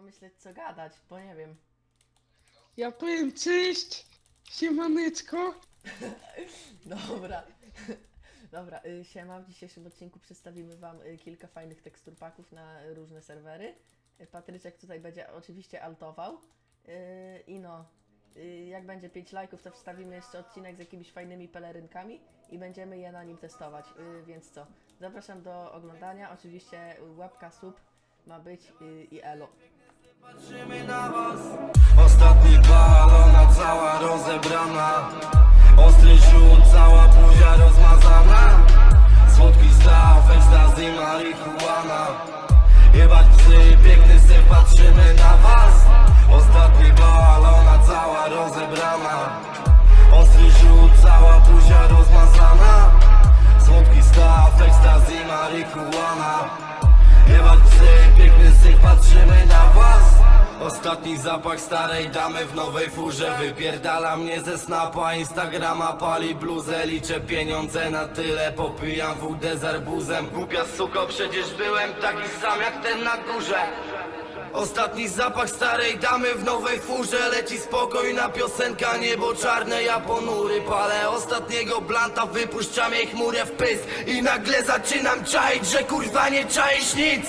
pomyśleć co gadać, bo nie wiem. Ja powiem cześć, siemaneczko. Dobra. Dobra, y, siema. W dzisiejszym odcinku przedstawimy Wam y, kilka fajnych tekstur paków na różne serwery. Y, Patryczek tutaj będzie oczywiście altował. Y, I no, y, jak będzie 5 lajków, to wstawimy jeszcze odcinek z jakimiś fajnymi pelerynkami i będziemy je na nim testować. Y, Więc co, zapraszam do oglądania. Oczywiście y, łapka, sub ma być y, i elo. Patrzymy na was. Ostatni balona cała rozebrana. Ostry rzut, cała buzia rozmazana. Słodki staw, ekstazy, marihuana. Jebać psy, piękny syf, patrzymy na was. Ostatni balona cała rozebrana. Ostry rzut, cała buzia rozmazana. Słodki staw, ekstazy, marihuana. Jebać psy, piękny syf, patrzymy na was Ostatni zapach starej damy w nowej furze Wypierdala mnie ze snapa, Instagrama pali bluzę Liczę pieniądze na tyle, popijam wódę z arbuzem. Głupia suko, przecież byłem taki sam jak ten na górze. Ostatni zapach starej damy w nowej furze Leci spokojna piosenka, niebo czarne, ja ponury Palę. Ostatniego blanta, wypuszczam jej chmurę w pysk I nagle zaczynam czaić, że kurwa nie czaisz nic.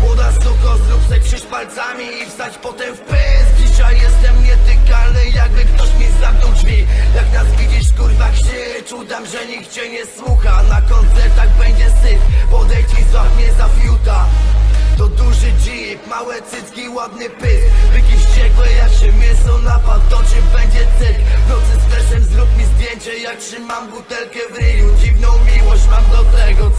Młoda suko, se krzyż palcami i wstać potem w pysk Dzisiaj jestem nietykalny, jakby ktoś mi zamknął drzwi. Jak nas widzisz, kurwa krzycz, udam, że nikt cię nie słucha. Na koncertach będzie syf, podejdź i złap mnie za fiuta. To duży jeep, małe cycki, ładny pysk. Byki wściekłe jak się mięso napadł, to czy będzie cyrk? W nocy z fleszem zrób mi zdjęcie, jak trzymam butelkę w ryju. Dziwną miłość mam do tego,